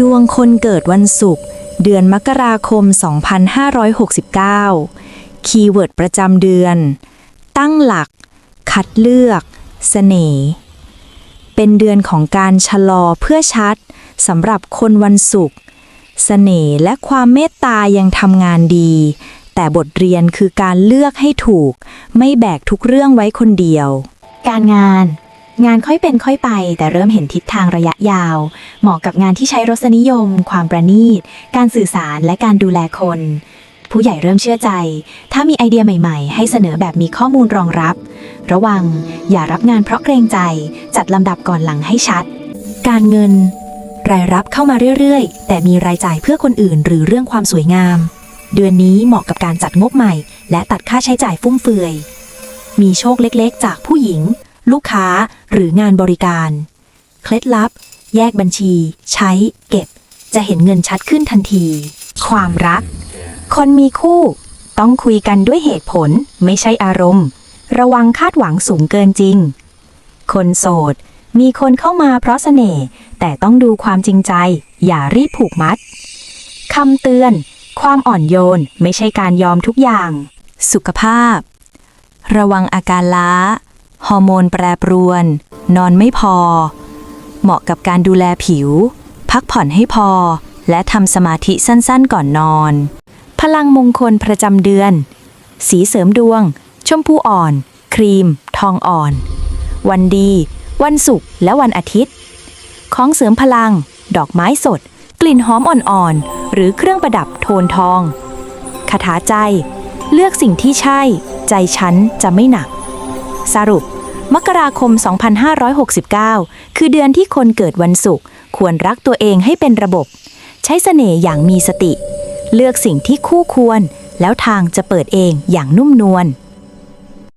ดวงคนเกิดวันศุกร์เดือนมกราคม 2569 คีย์เวิร์ดประจำเดือน ตั้งหลัก คัดเลือกเสน่ห์เป็นเดือนของการชะลอเพื่อชัดสำหรับคนวันศุกร์เสน่ห์และความเมตตายังทำงานดี แต่บทเรียนคือการเลือกให้ถูก ไม่แบกทุกเรื่องไว้คนเดียว การงาน งานค่อยเป็นค่อยไป แต่เริ่มเห็นทิศทางระยะยาว เหมาะกับงานที่ใช้รสนิยม ความประณีต การสื่อสารและการดูแลคน ผู้ใหญ่เริ่มเชื่อใจ ถ้ามีไอเดียใหม่ๆ ให้เสนอแบบมีข้อมูลรองรับ ระวัง อย่ารับงานเพราะเกรงใจ จัดลำดับก่อนหลังให้ชัด การเงิน รายรับเข้ามาเรื่อยๆ แต่มีรายจ่ายเพื่อคนอื่น หรือเรื่องความสวยงาม เดือนนี้เหมาะกับการจัดงบใหม่ และตัดค่าใช้จ่ายฟุ่มเฟือย มีโชคเล็กๆ จากผู้หญิง ลูกค้า หรืองานบริการ เคล็ดลับ แยกบัญชี ใช้ เก็บ จะเห็นเงินชัดขึ้นทันที ความรัก คนมีคู่ ต้องคุยกันด้วยเหตุผลไม่ใช่อารมณ์ ระวังคาดหวังสูงเกินจริง คนโสด มีคนเข้ามาเพราะเสน่ห์แต่ต้องดูความจริงใจ อย่ารีบผูกมัดคำเตือน ความอ่อนโยนไม่ใช่การยอมทุกอย่าง สุขภาพ ระวังอาการล้า ฮอร์โมนแปรปรวน นอนไม่พอ เหมาะกับการดูแลผิว พักผ่อนให้พอ และทำสมาธิสั้นๆก่อนนอน พลังมงคลประจำเดือน สีเสริมดวง ชมพูอ่อน ครีม ทองอ่อน วันดี วันศุกร์และวันอาทิตย์ ของเสริมพลัง ดอกไม้สด กลิ่นหอมอ่อนๆ หรือเครื่องประดับโทนทองคาถาใจ เลือกสิ่งที่ใช่ ใจฉันจะไม่หนัก สรุป มกราคม 2569 คือเดือนที่คนเกิดวันศุกร์ควรรักตัวเองให้เป็นระบบ ใช้เสน่ห์อย่างมีสติ เลือกสิ่งที่คู่ควร แล้วทางจะเปิดเองอย่างนุ่มนวล